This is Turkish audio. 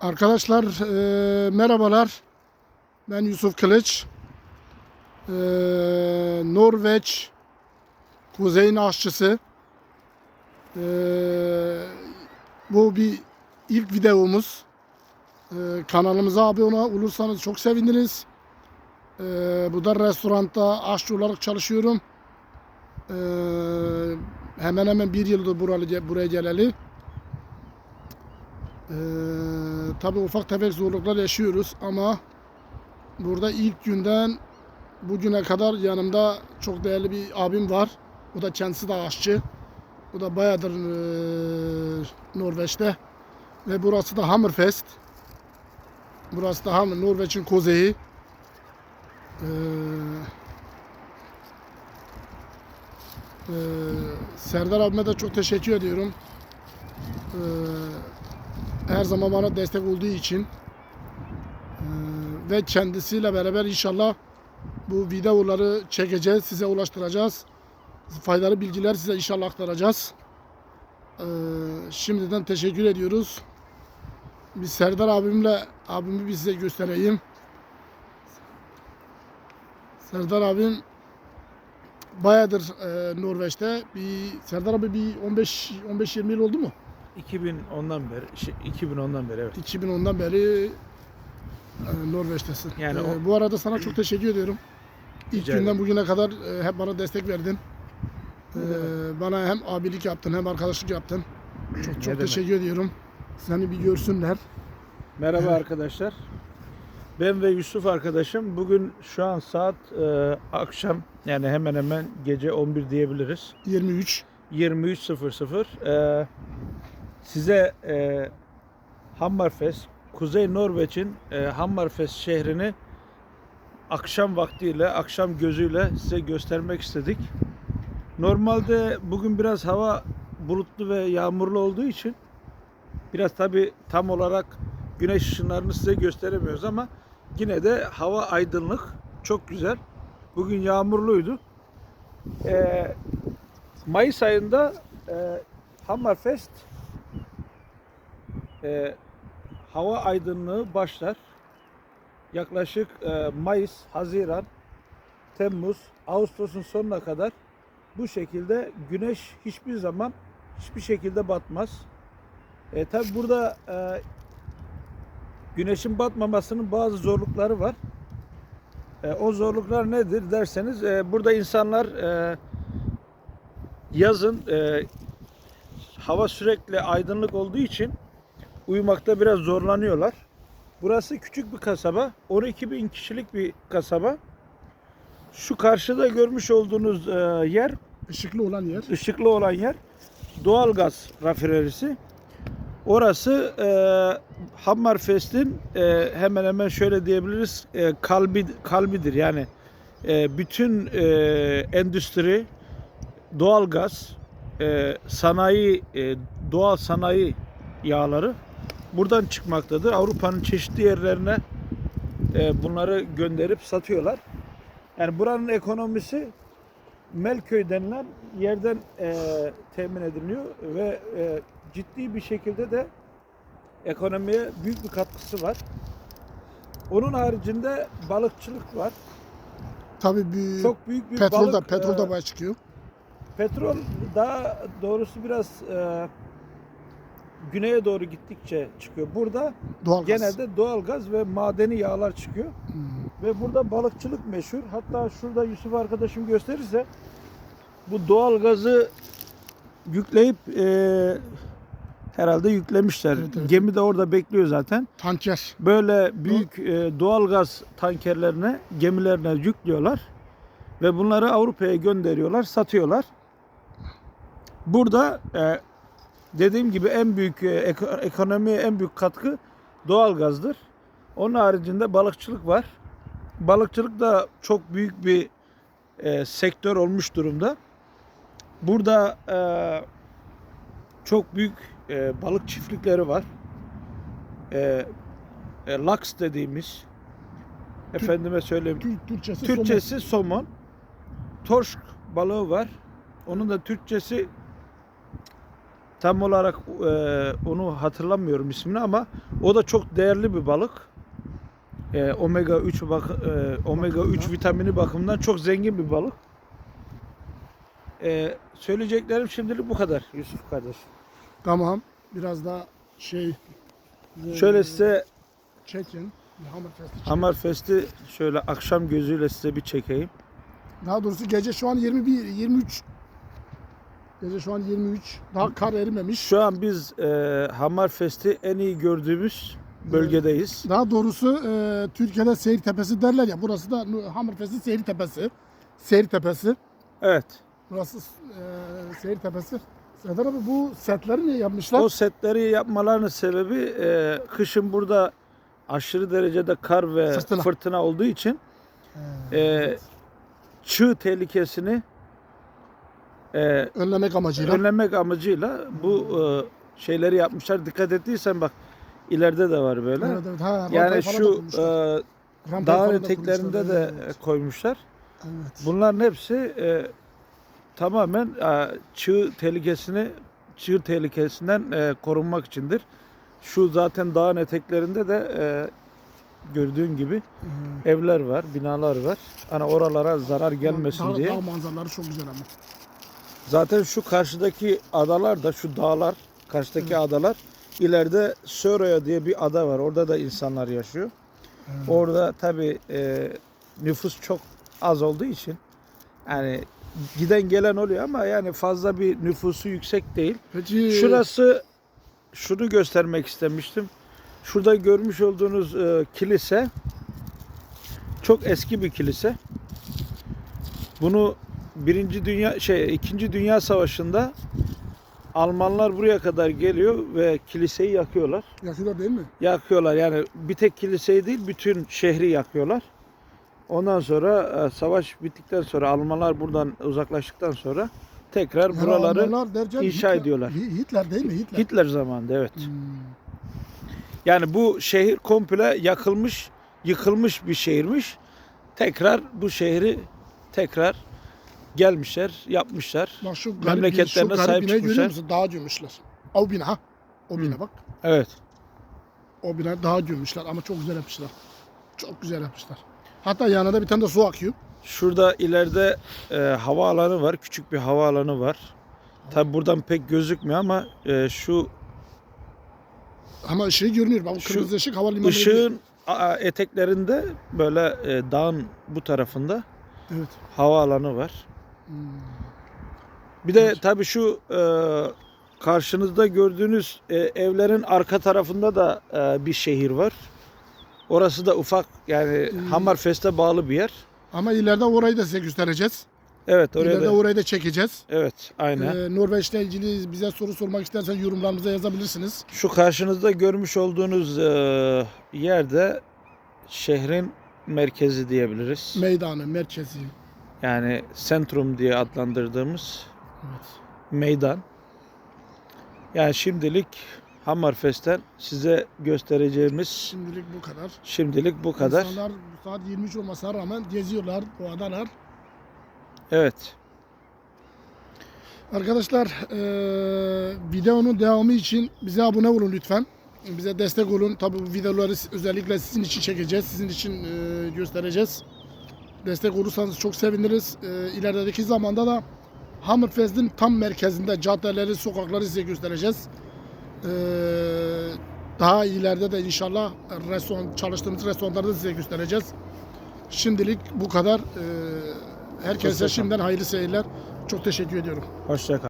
Arkadaşlar e, merhabalar. Ben Yusuf Kılıç. E, Norveç kuzeyin aşçısı. E, bu bir ilk videomuz. E, kanalımıza abone olursanız çok seviniriz. E, bu da restoranda aşçı olarak çalışıyorum. E, hemen hemen bir yıldır buraya, buraya geleli. Ee, tabii ufak tefek zorluklar yaşıyoruz ama burada ilk günden bugüne kadar yanımda çok değerli bir abim var. O da kendisi de aşçı. O da bayağıdır eee, Norveç'te. Ve burası da Hammerfest. Burası da Hammer, Norveç'in kuzeyi. Ee, eee, Serdar abime de çok teşekkür ediyorum. Ee, her zaman bana destek olduğu için ve kendisiyle beraber inşallah bu videoları çekeceğiz, size ulaştıracağız. Faydalı bilgiler size inşallah aktaracağız. Şimdiden teşekkür ediyoruz. Bir Serdar abimle abimi bir size göstereyim. Serdar abim bayağıdır e, Norveç'te. Bir Serdar abi bir 15 15 20 yıl oldu mu? 2010'dan beri, şey, 2010'dan beri evet. 2010'dan beri e, Norveç'tesin. Yani E, o- bu arada sana çok teşekkür ediyorum. İlk Rica günden ederim. bugüne kadar e, hep bana destek verdin. E, bana hem abilik yaptın hem arkadaşlık yaptın. Çok çok demek. teşekkür ediyorum. Seni bir görsünler. Merhaba arkadaşlar. Ben ve Yusuf arkadaşım bugün şu an saat e, akşam yani hemen hemen gece 11 diyebiliriz. 23. 23.00 e, size e, Hammerfest, Kuzey Norveç'in e, Hammerfest şehrini akşam vaktiyle, akşam gözüyle size göstermek istedik. Normalde bugün biraz hava bulutlu ve yağmurlu olduğu için biraz tabi tam olarak güneş ışınlarını size gösteremiyoruz ama yine de hava aydınlık, çok güzel. Bugün yağmurluydu. Ee, Mayıs ayında e, Hammerfest e, hava aydınlığı başlar. Yaklaşık e, Mayıs, Haziran, Temmuz, Ağustos'un sonuna kadar bu şekilde güneş hiçbir zaman hiçbir şekilde batmaz. E, Tabi burada e, güneşin batmamasının bazı zorlukları var. E, o zorluklar nedir derseniz e, burada insanlar e, yazın e, hava sürekli aydınlık olduğu için uyumakta biraz zorlanıyorlar. Burası küçük bir kasaba. 12 bin kişilik bir kasaba. Şu karşıda görmüş olduğunuz e, yer Işıklı olan yer. ışıklı olan yer doğalgaz rafinerisi. Orası e, Hammerfest'in e, hemen hemen şöyle diyebiliriz e, kalbi kalbidir. Yani e, bütün e, endüstri, doğalgaz, e, sanayi, e, doğal sanayi yağları buradan çıkmaktadır. Avrupa'nın çeşitli yerlerine e, bunları gönderip satıyorlar. Yani buranın ekonomisi Melköy denilen yerden e, temin ediliyor ve e, ciddi bir şekilde de ekonomiye büyük bir katkısı var. Onun haricinde balıkçılık var. Tabii bir Çok büyük bir petrol da balık. petrol e, da bayağı çıkıyor. Petrol daha doğrusu biraz e, güneye doğru gittikçe çıkıyor. Burada Doğal gaz. genelde doğalgaz ve madeni yağlar çıkıyor. Hmm. Ve burada balıkçılık meşhur. Hatta şurada Yusuf arkadaşım gösterirse bu doğalgazı yükleyip e, herhalde yüklemişler. Evet, evet. Gemi de orada bekliyor zaten. Tanker. Böyle büyük e, doğalgaz tankerlerine, gemilerine yüklüyorlar ve bunları Avrupa'ya gönderiyorlar, satıyorlar. Burada e, dediğim gibi en büyük e, eko- ekonomiye en büyük katkı doğalgazdır. Onun haricinde balıkçılık var. Balıkçılık da çok büyük bir e, sektör olmuş durumda. Burada e, çok büyük e, balık çiftlikleri var. E, e, laks dediğimiz efendime söyleyeyim Türk, Türkçesi, somon. Türkçesi somon. Torsk balığı var. Onun da Türkçesi tam olarak e, onu hatırlamıyorum ismini ama o da çok değerli bir balık. E, omega 3 bak e, omega 3 Bakımından. vitamini bakımından çok zengin bir balık. E, söyleyeceklerim şimdilik bu kadar Yusuf kardeş. Tamam. Biraz daha şey e, Şöyle size çekin. Hammerfest'i çekin. Hammerfest'i şöyle akşam gözüyle size bir çekeyim. Daha doğrusu gece şu an 21 23 Gece şu an 23. Daha kar erimemiş. Şu an biz e, Hammerfest'i en iyi gördüğümüz bölgedeyiz. Daha doğrusu e, Türkiye'de Seyir Tepesi derler ya. Burası da Hammerfest'in Seyir Tepesi. Seyir Tepesi. Evet. Burası e, Seyir Tepesi. Serdar abi bu setleri niye yapmışlar? O setleri yapmalarının sebebi e, kışın burada aşırı derecede kar ve Fırtına. fırtına, olduğu için e, çığ tehlikesini e, önlemek amacıyla. önlemek amacıyla bu e, şeyleri yapmışlar. Dikkat ettiysen bak ileride de var böyle. Evet, evet. Ha, Yani şu e, dağın eteklerinde de evet. koymuşlar. Evet. Bunların hepsi e, tamamen e, çığ tehlikesini çığ tehlikesinden e, korunmak içindir. Şu zaten dağın eteklerinde de e, gördüğün gibi Ee, evler var, binalar var. Hani oralara zarar gelmesin dağ, diye. Dağ manzaraları çok güzel ama. Zaten şu karşıdaki adalar da şu dağlar, karşıdaki adalar ileride Söroya diye bir ada var. Orada da insanlar yaşıyor. Evet. Orada tabi nüfus çok az olduğu için yani giden gelen oluyor ama yani fazla bir nüfusu yüksek değil. Peki Şurası şunu göstermek istemiştim. Şurada görmüş olduğunuz e, kilise çok eski bir kilise. Bunu Birinci Dünya şey İkinci Dünya Savaşı'nda Almanlar buraya kadar geliyor ve kiliseyi yakıyorlar. yakıyorlar değil mi? Yakıyorlar yani bir tek kiliseyi değil bütün şehri yakıyorlar. Ondan sonra e, savaş bittikten sonra Almanlar buradan uzaklaştıktan sonra tekrar Yani buraları derken inşa Hitler- ediyorlar. Hi- Hitler değil mi? Hitler. Hitler zamanında evet. Hmm. Yani bu şehir komple yakılmış, yıkılmış bir şehirmiş. Tekrar bu şehri tekrar gelmişler, yapmışlar. Bak şu garip, Memleketlerine şu sahip binayı görüyor çıkmışlar. musun? Dağa gömmüşler. O bina ha. O bina bak. Evet. O bina dağa gömmüşler ama çok güzel yapmışlar. Çok güzel yapmışlar. Hatta yanında bir tane de su akıyor. Şurada ileride e, havaalanı var. Küçük bir havaalanı var. Tabi buradan pek gözükmüyor ama e, şu Ama ışığı görünüyor. Bak Şu kırmızı ışık havalimanı. ışığın a- eteklerinde böyle e, dağın bu tarafında Evet. havaalanı var. Hmm. Bir de tabii şu e, karşınızda gördüğünüz e, evlerin arka tarafında da e, bir şehir var. Orası da ufak yani Hmm. Hammerfest'e bağlı bir yer. Ama ileride orayı da size göstereceğiz. Evet oraya ileride da. orayı da çekeceğiz. Evet aynen. Ee, Norveç'le ilgili bize soru sormak istersen yorumlarınıza yazabilirsiniz. Şu karşınızda görmüş olduğunuz e, yerde şehrin merkezi diyebiliriz. Meydanı, merkezi. Yani sentrum diye adlandırdığımız Evet. meydan. Yani şimdilik Hammerfest'ten size göstereceğimiz Şimdilik bu kadar. şimdilik bu kadar. İnsanlar bu saat 23 olmasına rağmen geziyorlar bu adalar. Evet. Arkadaşlar eee, videonun devamı için bize abone olun lütfen. Bize destek olun. Tabii bu videoları özellikle sizin için çekeceğiz. Sizin için eee, göstereceğiz. Destek olursanız çok seviniriz. Eee ilerideki zamanda da Hammerfest'in tam merkezinde caddeleri, sokakları size göstereceğiz. Eee, daha ileride de inşallah restoran, çalıştığımız restoranları da size göstereceğiz. Şimdilik bu kadar. Eee herkese şimdiden hayırlı seyirler. Çok teşekkür ediyorum. Hoşça kal.